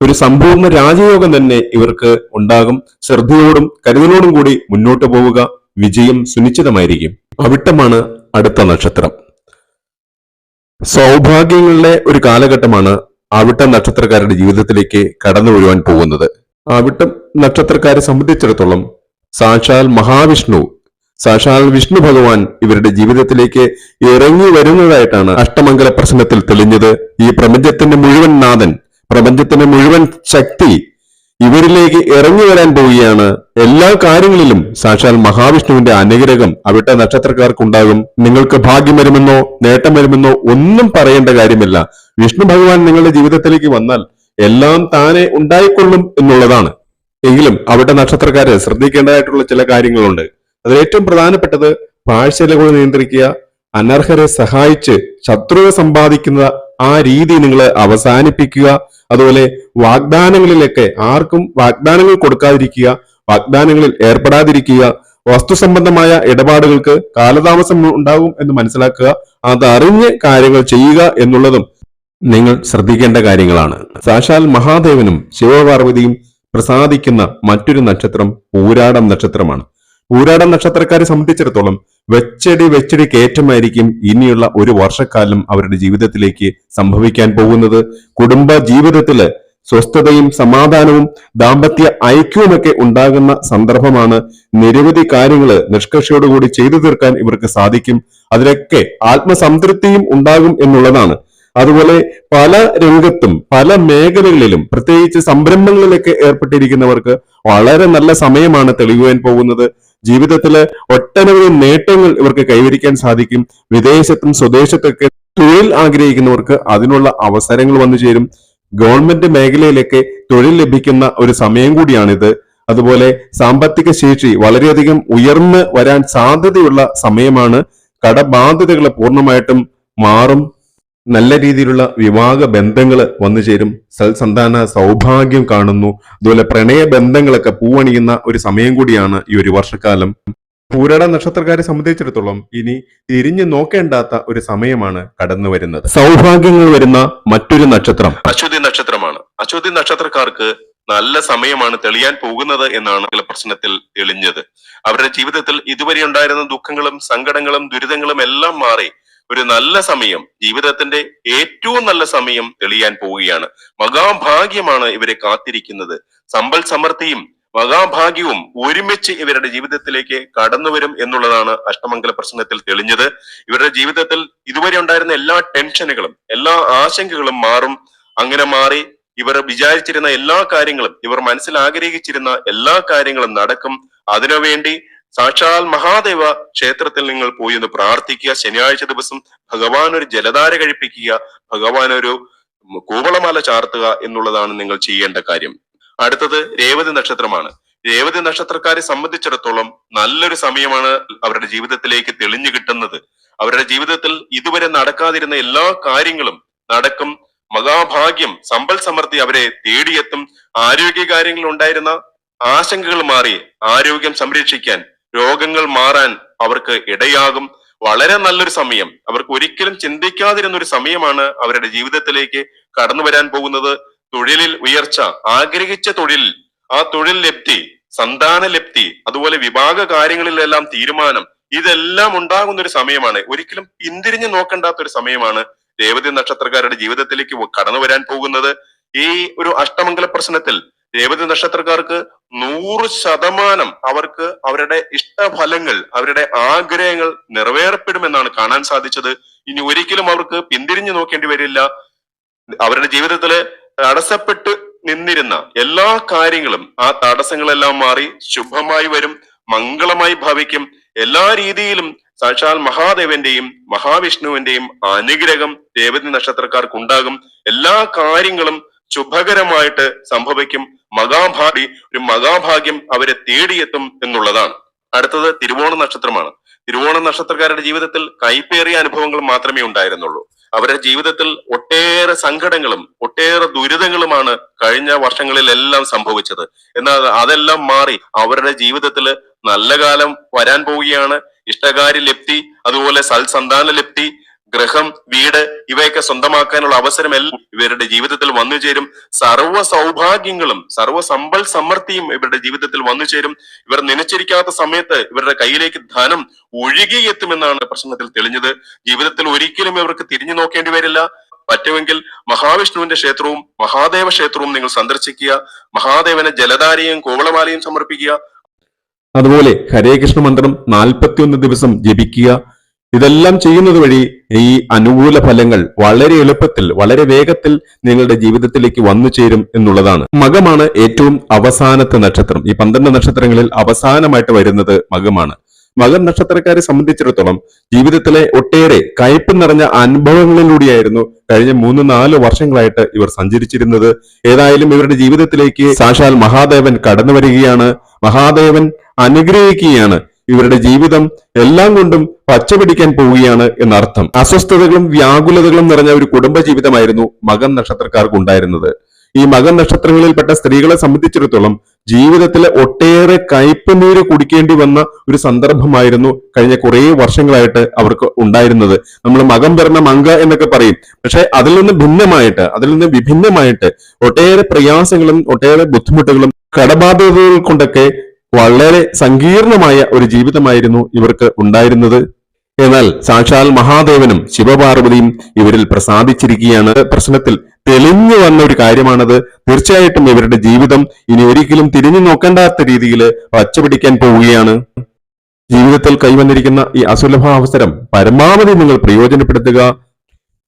ഒരു സമ്പൂർണ രാജയോഗം തന്നെ ഇവർക്ക് ഉണ്ടാകും. ശ്രദ്ധയോടും കരുതലോടും കൂടി മുന്നോട്ട് പോവുക വിജയം സുനിശ്ചിതമായിരിക്കും. അവിട്ടമാണ് അടുത്ത നക്ഷത്രം. സൗഭാഗ്യങ്ങളുടെ ഒരു കാലഘട്ടമാണ് അവിട്ടം നക്ഷത്രക്കാരുടെ ജീവിതത്തിലേക്ക് കടന്നു വരുവാൻ പോകുന്നത്. അവിട്ടം നക്ഷത്രക്കാരെ സംബന്ധിച്ചിടത്തോളം സാക്ഷാൽ മഹാവിഷ്ണു സാക്ഷാൽ വിഷ്ണു ഭഗവാൻ ഇവരുടെ ജീവിതത്തിലേക്ക് ഇറങ്ങി വരുന്നതായിട്ടാണ് അഷ്ടമംഗല പ്രശ്നത്തിൽ തെളിഞ്ഞത്. ഈ പ്രപഞ്ചത്തിന്റെ മുഴുവൻ നാഥൻ പ്രപഞ്ചത്തിന്റെ മുഴുവൻ ശക്തി ഇവരിലേക്ക് ഇറങ്ങി വരാൻ പോവുകയാണ്. എല്ലാ കാര്യങ്ങളിലും സാക്ഷാൽ മഹാവിഷ്ണുവിന്റെ അനുഗ്രഹം അവിട്ട നക്ഷത്രക്കാർക്കുണ്ടാകും. നിങ്ങൾക്ക് ഭാഗ്യം വരുമെന്നോ നേട്ടം വരുമെന്നോ ഒന്നും പറയേണ്ട കാര്യമില്ല. വിഷ്ണു ഭഗവാൻ നിങ്ങളുടെ ജീവിതത്തിലേക്ക് വന്നാൽ എല്ലാം താനെ ഉണ്ടായിക്കൊള്ളും എന്നുള്ളതാണ്. എങ്കിലും അവിടെ നക്ഷത്രക്കാരെ ശ്രദ്ധിക്കേണ്ടതായിട്ടുള്ള ചില കാര്യങ്ങളുണ്ട്. അതിൽ ഏറ്റവും പ്രധാനപ്പെട്ടത് പാഴ്ചലകൾ നിയന്ത്രിക്കുക അനർഹരെ സഹായിച്ച് ശത്രുത സമ്പാദിക്കുന്ന ആ രീതി നിങ്ങൾ അവസാനിപ്പിക്കുക. അതുപോലെ വാഗ്ദാനങ്ങളിലൊക്കെ ആർക്കും വാഗ്ദാനങ്ങൾ കൊടുക്കാതിരിക്കുക വാഗ്ദാനങ്ങളിൽ ഏർപ്പെടാതിരിക്കുക. വസ്തു സംബന്ധമായ ഇടപാടുകൾക്ക് കാലതാമസം ഉണ്ടാകും എന്ന് മനസ്സിലാക്കുക. അതറിഞ്ഞ് കാര്യങ്ങൾ ചെയ്യുക എന്നുള്ളതും നിങ്ങൾ ശ്രദ്ധിക്കേണ്ട കാര്യങ്ങളാണ്. സാക്ഷാൽ മഹാദേവനും ശിവപാർവതിയും പ്രസാദിക്കുന്ന മറ്റൊരു നക്ഷത്രം പൂരാടം നക്ഷത്രമാണ്. പൂരാടം നക്ഷത്രക്കാരെ സംബന്ധിച്ചിടത്തോളം വെച്ചടി വെച്ചടി കയറ്റമായിരിക്കും ഇനിയുള്ള ഒരു വർഷക്കാലം അവരുടെ ജീവിതത്തിലേക്ക് സംഭവിക്കാൻ പോകുന്നത്. കുടുംബ ജീവിതത്തിൽ സ്വസ്ഥതയും സമാധാനവും ദാമ്പത്യ ഐക്യവുമൊക്കെ ഉണ്ടാകുന്ന സന്ദർഭമാണ് നിരവധി കാര്യങ്ങൾ നിഷ്കർഷയോടുകൂടി ചെയ്തു തീർക്കാൻ ഇവർക്ക് സാധിക്കും. അതിലൊക്കെ ആത്മസംതൃപ്തിയും ഉണ്ടാകും എന്നുള്ളതാണ്. അതുപോലെ പല രംഗത്തും പല മേഖലകളിലും പ്രത്യേകിച്ച് സംരംഭങ്ങളിലൊക്കെ ഏർപ്പെട്ടിരിക്കുന്നവർക്ക് വളരെ നല്ല സമയമാണ് തെളിയുവാൻ പോകുന്നത്. ജീവിതത്തിൽ ഒട്ടനവധി നേട്ടങ്ങൾ ഇവർക്ക് കൈവരിക്കാൻ സാധിക്കും. വിദേശത്തും സ്വദേശത്തൊക്കെ തൊഴിൽ ആഗ്രഹിക്കുന്നവർക്ക് അതിനുള്ള അവസരങ്ങൾ വന്നു ചേരും. ഗവൺമെന്റ് മേഖലയിലൊക്കെ തൊഴിൽ ലഭിക്കുന്ന ഒരു സമയം കൂടിയാണിത്. അതുപോലെ സാമ്പത്തിക ശേഷി വളരെയധികം ഉയർന്നു വരാൻ സാധ്യതയുള്ള സമയമാണ്. കടബാധ്യതകൾ പൂർണമായിട്ടും മാറും. നല്ല രീതിയിലുള്ള വിവാഹ ബന്ധങ്ങൾ വന്നു ചേരും. സൽസന്താന സൗഭാഗ്യം കാണുന്നു. അതുപോലെ പ്രണയ ബന്ധങ്ങളൊക്കെ പൂവണിയുന്ന ഒരു സമയം കൂടിയാണ് ഈ ഒരു വർഷക്കാലം. പൂരട നക്ഷത്രക്കാരെ സംബന്ധിച്ചിടത്തോളം ഇനി തിരിഞ്ഞു നോക്കേണ്ടാത്ത ഒരു സമയമാണ് കടന്നു വരുന്നത്. സൗഭാഗ്യങ്ങൾ വരുന്ന മറ്റൊരു നക്ഷത്രം. അശ്വതി നക്ഷത്രമാണ്. അശ്വതി നക്ഷത്രക്കാർക്ക് നല്ല സമയമാണ് തെളിയാൻ പോകുന്നത് എന്നാണ് പ്രശ്നത്തിൽ തെളിഞ്ഞത്. അവരുടെ ജീവിതത്തിൽ ഇതുവരെ ഉണ്ടായിരുന്ന ദുഃഖങ്ങളും സങ്കടങ്ങളും ദുരിതങ്ങളും എല്ലാം മാറി ഒരു നല്ല സമയം ജീവിതത്തിന്റെ ഏറ്റവും നല്ല സമയം തെളിയാൻ പോവുകയാണ്. മഹാഭാഗ്യമാണ് ഇവരെ കാത്തിരിക്കുന്നത്. സമ്പൽ സമൃദ്ധിയും മഹാഭാഗ്യവും ഒരുമിച്ച് ഇവരുടെ ജീവിതത്തിലേക്ക് കടന്നു വരും എന്നുള്ളതാണ് അഷ്ടമംഗല പ്രസംഗത്തിൽ തെളിഞ്ഞത്. ഇവരുടെ ജീവിതത്തിൽ ഇതുവരെ ഉണ്ടായിരുന്ന എല്ലാ ടെൻഷനുകളും എല്ലാ ആശങ്കകളും മാറും. അങ്ങനെ മാറി ഇവർ വിചാരിച്ചിരുന്ന എല്ലാ കാര്യങ്ങളും ഇവർ മനസ്സിൽ ആഗ്രഹിച്ചിരുന്ന എല്ലാ കാര്യങ്ങളും നടക്കും. അതിനുവേണ്ടി സാക്ഷാൽ മഹാദേവ ക്ഷേത്രത്തിൽ നിങ്ങൾ പോയി ഒന്ന് പ്രാർത്ഥിക്കുക. ശനിയാഴ്ച ദിവസം ഭഗവാൻ ഒരു ജലധാര കഴിപ്പിക്കുക. ഭഗവാൻ ഒരു കൂവളമാല ചാർത്തുക എന്നുള്ളതാണ് നിങ്ങൾ ചെയ്യേണ്ട കാര്യം. അടുത്തത് രേവതി നക്ഷത്രമാണ്. രേവതി നക്ഷത്രക്കാരെ സംബന്ധിച്ചിടത്തോളം നല്ലൊരു സമയമാണ് അവരുടെ ജീവിതത്തിലേക്ക് തെളിഞ്ഞു കിട്ടുന്നത്. അവരുടെ ജീവിതത്തിൽ ഇതുവരെ നടക്കാതിരുന്ന എല്ലാ കാര്യങ്ങളും നടക്കും. മഹാഭാഗ്യം സമ്പൽ സമൃദ്ധി അവരെ തേടിയെത്തും. ആരോഗ്യ കാര്യങ്ങളിൽ ഉണ്ടായിരുന്ന ആശങ്കകൾ മാറി ആരോഗ്യം സംരക്ഷിക്കാൻ രോഗങ്ങൾ മാറാൻ അവർക്ക് ഇടയാകും. വളരെ നല്ലൊരു സമയം. അവർക്ക് ഒരിക്കലും ചിന്തിക്കാതിരുന്ന ഒരു സമയമാണ് അവരുടെ ജീവിതത്തിലേക്ക് കടന്നു വരാൻ പോകുന്നത്. തൊഴിലിൽ ഉയർച്ച ആഗ്രഹിച്ച തൊഴിൽ ആ തൊഴിൽ ലബ്ധി സന്താന ലബ്ധി അതുപോലെ വിഭാഗ കാര്യങ്ങളിലെല്ലാം തീരുമാനം ഇതെല്ലാം ഉണ്ടാകുന്ന ഒരു സമയമാണ്. ഒരിക്കലും പിന്തിരിഞ്ഞു നോക്കേണ്ടാത്ത ഒരു സമയമാണ് രേവതി നക്ഷത്രക്കാരുടെ ജീവിതത്തിലേക്ക് കടന്നു വരാൻ പോകുന്നത്. ഈ ഒരു അഷ്ടമംഗല പ്രശ്നത്തിൽ രേവതി നക്ഷത്രക്കാർക്ക് നൂറ് ശതമാനം അവർക്ക് അവരുടെ ഇഷ്ടഫലങ്ങൾ അവരുടെ ആഗ്രഹങ്ങൾ നിറവേറപ്പെടുമെന്നാണ് കാണാൻ സാധിച്ചത്. ഇനി ഒരിക്കലും അവർക്ക് പിന്തിരിഞ്ഞു നോക്കേണ്ടി വരില്ല. അവരുടെ ജീവിതത്തിൽ തടസ്സപ്പെട്ട് നിന്നിരുന്ന എല്ലാ കാര്യങ്ങളും ആ തടസ്സങ്ങളെല്ലാം മാറി ശുഭമായി വരും മംഗളമായി ഭവിക്കും. എല്ലാ രീതിയിലും സാക്ഷാൽ മഹാദേവന്റെയും മഹാവിഷ്ണുവിന്റെയും അനുഗ്രഹം ദേവതി നക്ഷത്രക്കാർക്ക് ഉണ്ടാകും എല്ലാ കാര്യങ്ങളും ശുഭകരമായിട്ട് സംഭവിക്കും. മഹാഭാഗ്യ ഒരു മഹാഭാഗ്യം അവരെ തേടിയെത്തും എന്നുള്ളതാണ്. അടുത്തത് തിരുവോണ നക്ഷത്രമാണ്. തിരുവോണ നക്ഷത്രക്കാരുടെ ജീവിതത്തിൽ കൈപ്പേറിയ അനുഭവങ്ങൾ മാത്രമേ ഉണ്ടായിരുന്നുള്ളൂ. അവരുടെ ജീവിതത്തിൽ ഒട്ടേറെ സങ്കടങ്ങളും ഒട്ടേറെ ദുരിതങ്ങളുമാണ് കഴിഞ്ഞ വർഷങ്ങളിലെല്ലാം സംഭവിച്ചത്. എന്നാൽ അതെല്ലാം മാറി അവരുടെ ജീവിതത്തിൽ നല്ല കാലം വരാൻ പോവുകയാണ്. ഇഷ്ടകാര്യ ലപ്തി അതുപോലെ സൽസന്താന ലപ്തി ഗൃഹം വീട് ഇവയൊക്കെ സ്വന്തമാക്കാനുള്ള അവസരം എല്ലാം ഇവരുടെ ജീവിതത്തിൽ വന്നു ചേരും. സർവ സൗഭാഗ്യങ്ങളും സർവ സമ്പൽ സമൃദ്ധിയും ഇവരുടെ ജീവിതത്തിൽ വന്നു ചേരും. ഇവർ നനച്ചിരിക്കാത്ത സമയത്ത് ഇവരുടെ കയ്യിലേക്ക് ധനം ഒഴുകിയെത്തുമെന്നാണ് പ്രശ്നത്തിൽ തെളിഞ്ഞത്. ജീവിതത്തിൽ ഒരിക്കലും ഇവർക്ക് തിരിഞ്ഞു നോക്കേണ്ടി വരില്ല. പറ്റുമെങ്കിൽ മഹാവിഷ്ണുവിന്റെ ക്ഷേത്രവും മഹാദേവ ക്ഷേത്രവും നിങ്ങൾ സന്ദർശിക്കുക. മഹാദേവനെ ജലധാരയും കോവളമാലയും സമർപ്പിക്കുക. അതുപോലെ ഹരേ കൃഷ്ണ മന്ത്രം നാൽപ്പത്തിയൊന്ന് ദിവസം ജപിക്കുക. ഇതെല്ലാം ചെയ്യുന്നത് വഴി ഈ അനുകൂല ഫലങ്ങൾ വളരെ എളുപ്പത്തിൽ വളരെ വേഗത്തിൽ നിങ്ങളുടെ ജീവിതത്തിലേക്ക് വന്നു ചേരും എന്നുള്ളതാണ്. മകമാണ് ഏറ്റവും അവസാനത്തെ നക്ഷത്രം. ഈ പന്ത്രണ്ട് നക്ഷത്രങ്ങളിൽ അവസാനമായിട്ട് വരുന്നത് മകമാണ്. മകൻ നക്ഷത്രക്കാരെ സംബന്ധിച്ചിടത്തോളം ജീവിതത്തിലെ ഒട്ടേറെ കയ്പ് നിറഞ്ഞ അനുഭവങ്ങളിലൂടെയായിരുന്നു കഴിഞ്ഞ മൂന്ന് നാല് വർഷങ്ങളായിട്ട് ഇവർ സഞ്ചരിച്ചിരുന്നത്. ഏതായാലും ഇവരുടെ ജീവിതത്തിലേക്ക് സാക്ഷാൽ മഹാദേവൻ കടന്നു വരികയാണ്. മഹാദേവൻ അനുഗ്രഹിക്കുകയാണ്. ഇവരുടെ ജീവിതം എല്ലാം കൊണ്ടും പച്ചപിടിക്കാൻ പോവുകയാണ് എന്നർത്ഥം. അസ്വസ്ഥതകളും വ്യാകുലതകളും നിറഞ്ഞ ഒരു കുടുംബ ജീവിതമായിരുന്നു മകൻ നക്ഷത്രക്കാർക്ക് ഉണ്ടായിരുന്നത്. ഈ മകൻ നക്ഷത്രങ്ങളിൽപ്പെട്ട സ്ത്രീകളെ സംബന്ധിച്ചിടത്തോളം ജീവിതത്തിലെ ഒട്ടേറെ കയ്പ് നീര് കുടിക്കേണ്ടി വന്ന ഒരു സന്ദർഭമായിരുന്നു കഴിഞ്ഞ കുറേ വർഷങ്ങളായിട്ട് അവർക്ക് ഉണ്ടായിരുന്നത്. നമ്മൾ മകം പിറന്ന മങ്ക എന്നൊക്കെ പറയും. പക്ഷെ അതിൽ നിന്ന് ഭിന്നമായിട്ട് അതിൽ നിന്ന് വിഭിന്നമായിട്ട് ഒട്ടേറെ പ്രയാസങ്ങളും ഒട്ടേറെ ബുദ്ധിമുട്ടുകളും കടബാധ്യതകൾ കൊണ്ടൊക്കെ വളരെ സങ്കീർണമായ ഒരു ജീവിതമായിരുന്നു ഇവർക്ക് ഉണ്ടായിരുന്നത്. എന്നാൽ സാക്ഷാൽ മഹാദേവനും ശിവപാർവതിയും ഇവരിൽ പ്രസാദിച്ചിരിക്കുകയാണ് പ്രശ്നത്തിൽ തെളിഞ്ഞു വന്ന ഒരു കാര്യമാണത്. തീർച്ചയായിട്ടും ഇവരുടെ ജീവിതം ഇനി ഒരിക്കലും തിരിഞ്ഞു നോക്കേണ്ടാത്ത രീതിയിൽ പച്ചപിടിക്കാൻ പോവുകയാണ്. ജീവിതത്തിൽ കൈവന്നിരിക്കുന്ന ഈ അസുലഭ അവസരം പരമാവധി നിങ്ങൾ പ്രയോജനപ്പെടുത്തുക.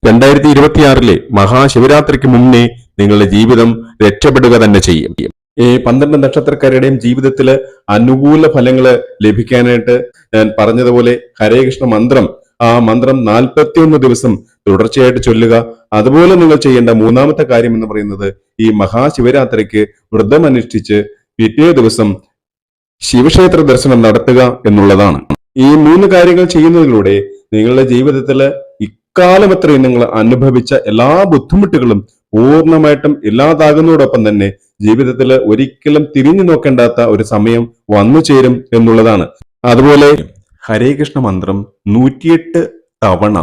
രണ്ടായിരത്തി ഇരുപത്തിയാറിലെ മഹാശിവരാത്രിക്ക് മുന്നേ നിങ്ങളുടെ ജീവിതം രക്ഷപ്പെടുക തന്നെ ചെയ്യും. ഈ പന്ത്രണ്ട് നക്ഷത്രക്കാരുടെയും ജീവിതത്തിൽ അനുകൂല ഫലങ്ങൾ ലഭിക്കാനായിട്ട് ഞാൻ പറഞ്ഞതുപോലെ ഹരേകൃഷ്ണ മന്ത്രം ആ മന്ത്രം നാൽപ്പത്തിയൊന്ന് ദിവസം തുടർച്ചയായിട്ട് ചൊല്ലുക. അതുപോലെ നിങ്ങൾ ചെയ്യേണ്ട മൂന്നാമത്തെ കാര്യം എന്ന് പറയുന്നത് ഈ മഹാശിവരാത്രിക്ക് വ്രതമനുഷ്ഠിച്ച് പിറ്റേ ദിവസം ശിവക്ഷേത്ര ദർശനം നടത്തുക എന്നുള്ളതാണ്. ഈ മൂന്ന് കാര്യങ്ങൾ ചെയ്യുന്നതിലൂടെ നിങ്ങളുടെ ജീവിതത്തിൽ ഇക്കാലം അത്രയും നിങ്ങൾ അനുഭവിച്ച എല്ലാ ബുദ്ധിമുട്ടുകളും പൂർണമായിട്ടും ഇല്ലാതാകുന്നതോടൊപ്പം തന്നെ ജീവിതത്തിൽ ഒരിക്കലും തിരിഞ്ഞു നോക്കേണ്ടാത്ത ഒരു സമയം വന്നു ചേരും എന്നുള്ളതാണ്. അതുപോലെ ഹരേ കൃഷ്ണ മന്ത്രം നൂറ്റിയെട്ട് തവണ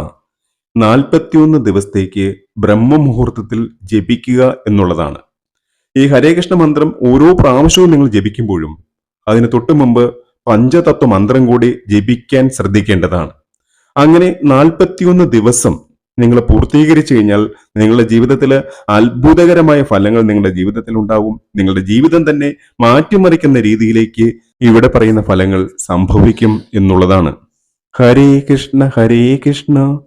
നാൽപ്പത്തിയൊന്ന് ദിവസത്തേക്ക് ബ്രഹ്മമുഹൂർത്തത്തിൽ ജപിക്കുക എന്നുള്ളതാണ്. ഈ ഹരേ കൃഷ്ണ മന്ത്രം ഓരോ പ്രാവശ്യവും നിങ്ങൾ ജപിക്കുമ്പോഴും അതിന് തൊട്ടു മുമ്പ് പഞ്ചതത്വ മന്ത്രം കൂടി ജപിക്കാൻ ശ്രദ്ധിക്കേണ്ടതാണ്. അങ്ങനെ നാൽപ്പത്തിയൊന്ന് ദിവസം നിങ്ങൾ പൂർത്തീകരിച്ചു കഴിഞ്ഞാൽ നിങ്ങളുടെ ജീവിതത്തിൽ അത്ഭുതകരമായ ഫലങ്ങൾ നിങ്ങളുടെ ജീവിതത്തിൽ ഉണ്ടാവും നിങ്ങളുടെ ജീവിതം തന്നെ മാറ്റിമറിക്കുന്ന രീതിയിലേക്ക് ഇവിടെ പറയുന്ന ഫലങ്ങൾ സംഭവിക്കും എന്നുള്ളതാണ്. ഹരേ കൃഷ്ണ ഹരേ കൃഷ്ണ.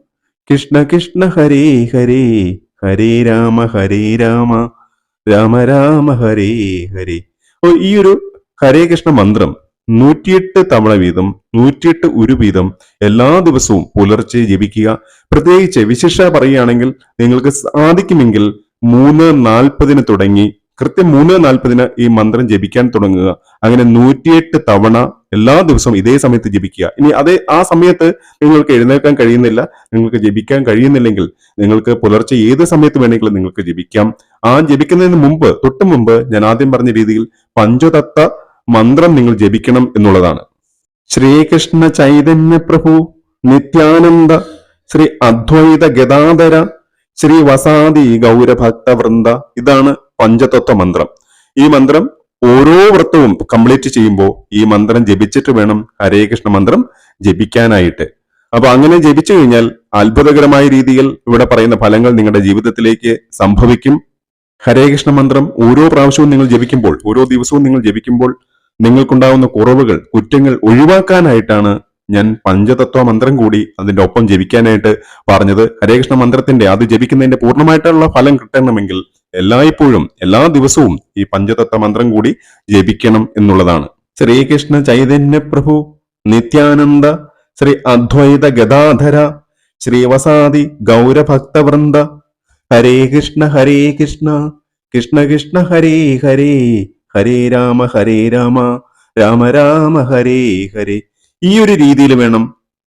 കൃഷ്ണ കൃഷ്ണ ഹരേ ഹരേ. ഹരേ രാമ ഹരേ രാമ. രാമ രാമ ഹരേ ഹരേ. ഈ ഒരു ഹരേ കൃഷ്ണ മന്ത്രം നൂറ്റിയെട്ട് തവണ വീതം നൂറ്റിയെട്ട് ഒരു വീതം എല്ലാ ദിവസവും പുലർച്ചെ ജപിക്കുക. പ്രത്യേകിച്ച് വിശിഷ്ട പറയുകയാണെങ്കിൽ നിങ്ങൾക്ക് സാധിക്കുമെങ്കിൽ മൂന്ന് നാൽപ്പതിന് തുടങ്ങി കൃത്യം മൂന്ന് നാൽപ്പതിന് ഈ മന്ത്രം ജപിക്കാൻ തുടങ്ങുക. അങ്ങനെ നൂറ്റിയെട്ട് തവണ എല്ലാ ദിവസവും ഇതേ സമയത്ത് ജപിക്കുക. ഇനി അതേ ആ സമയത്ത് നിങ്ങൾക്ക് എഴുന്നേൽക്കാൻ കഴിയുന്നില്ല നിങ്ങൾക്ക് ജപിക്കാൻ കഴിയുന്നില്ലെങ്കിൽ നിങ്ങൾക്ക് പുലർച്ചെ ഏത് സമയത്ത് വേണമെങ്കിലും നിങ്ങൾക്ക് ജപിക്കാം. ആ ജപിക്കുന്നതിന് മുമ്പ് തൊട്ട് മുമ്പ് ഞാൻ ആദ്യം പറഞ്ഞ രീതിയിൽ പഞ്ചതത്വ മന്ത്രം നിങ്ങൾ ജപിക്കണം എന്നുള്ളതാണ്. ശ്രീകൃഷ്ണ ചൈതന്യ പ്രഭു നിത്യാനന്ദ ശ്രീ അദ്വൈത ഗതാധര ശ്രീ വസാദി ഗൗരഭക്തവൃന്ദ ഇതാണ് പഞ്ചതത്വ മന്ത്രം. ഈ മന്ത്രം ഓരോ വ്രതവും കംപ്ലീറ്റ് ചെയ്യുമ്പോൾ ഈ മന്ത്രം ജപിച്ചിട്ട് വേണം ഹരേ കൃഷ്ണ മന്ത്രം ജപിക്കാനായിട്ട്. അപ്പൊ അങ്ങനെ ജപിച്ചു കഴിഞ്ഞാൽ അത്ഭുതകരമായ രീതിയിൽ ഇവിടെ പറയുന്ന ഫലങ്ങൾ നിങ്ങളുടെ ജീവിതത്തിലേക്ക് സംഭവിക്കും. ഹരേ കൃഷ്ണ മന്ത്രം ഓരോ പ്രാവശ്യവും നിങ്ങൾ ജപിക്കുമ്പോൾ ഓരോ ദിവസവും നിങ്ങൾ ജപിക്കുമ്പോൾ നിങ്ങൾക്കുണ്ടാവുന്ന കുറവുകൾ കുറ്റങ്ങൾ ഒഴിവാക്കാനായിട്ടാണ് ഞാൻ പഞ്ചതത്വ മന്ത്രം കൂടി അതിന്റെ ഒപ്പം ജപിക്കാനായിട്ട് പറഞ്ഞത്. ഹരേകൃഷ്ണ മന്ത്രത്തിന്റെ അത് ജപിക്കുന്നതിന്റെ പൂർണമായിട്ടുള്ള ഫലം കിട്ടണമെങ്കിൽ എല്ലായ്പ്പോഴും എല്ലാ ദിവസവും ഈ പഞ്ചതത്വ മന്ത്രം കൂടി ജപിക്കണം എന്നുള്ളതാണ്. ശ്രീകൃഷ്ണ ചൈതന്യ പ്രഭു നിത്യാനന്ദ ശ്രീ അദ്വൈത ഗദാധര ശ്രീവസാദി ഗൗരഭക്തവൃന്ദ ഹരേ കൃഷ്ണ ഹരേ കൃഷ്ണ കൃഷ്ണ കൃഷ്ണ ഹരേ ഹരേ ഹരേ രാമ ഹരേ രാമ രാമ രാമ ഹരേ ഹരേ. ഈ ഒരു രീതിയിൽ വേണം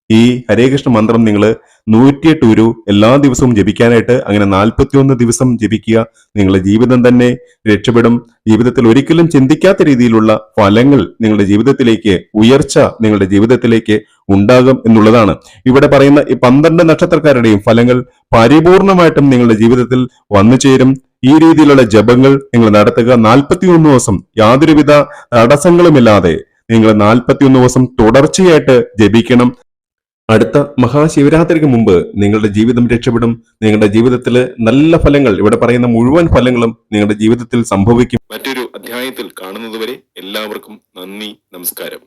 ഈ ഹരേ കൃഷ്ണ മന്ത്രം നിങ്ങൾ നൂറ്റിയെട്ട് ഒരു എല്ലാ ദിവസവും ജപിക്കാനായിട്ട് അങ്ങനെ നാൽപ്പത്തിയൊന്ന് ദിവസം ജപിക്കുക. നിങ്ങളുടെ ജീവിതം തന്നെ രക്ഷപ്പെടും. ജീവിതത്തിൽ ഒരിക്കലും ചിന്തിക്കാത്ത രീതിയിലുള്ള ഫലങ്ങൾ നിങ്ങളുടെ ജീവിതത്തിലേക്ക് ഉയർച്ച നിങ്ങളുടെ ജീവിതത്തിലേക്ക് ഉണ്ടാകും എന്നുള്ളതാണ്. ഇവിടെ പറയുന്ന ഈ പന്ത്രണ്ട് നക്ഷത്രക്കാരുടെയും ഫലങ്ങൾ പരിപൂർണമായിട്ടും നിങ്ങളുടെ ജീവിതത്തിൽ വന്നു ചേരും ഈ രീതിയിലുള്ള ജപങ്ങൾ നിങ്ങൾ നടത്തുക. നാൽപ്പത്തിയൊന്ന് ദിവസം യാതൊരുവിധ തടസ്സങ്ങളുമില്ലാതെ നിങ്ങൾ നാൽപ്പത്തിയൊന്ന് ദിവസം തുടർച്ചയായിട്ട് ജപിക്കണം. അടുത്ത മഹാശിവരാത്രിക്ക് മുമ്പ് നിങ്ങളുടെ ജീവിതം രക്ഷപ്പെടും. നിങ്ങളുടെ ജീവിതത്തിൽ നല്ല ഫലങ്ങൾ ഇവിടെ പറയുന്ന മുഴുവൻ ഫലങ്ങളും നിങ്ങളുടെ ജീവിതത്തിൽ സംഭവിക്കും. മറ്റൊരു അധ്യായത്തിൽ കാണുന്നതുവരെ എല്ലാവർക്കും നന്ദി നമസ്കാരം.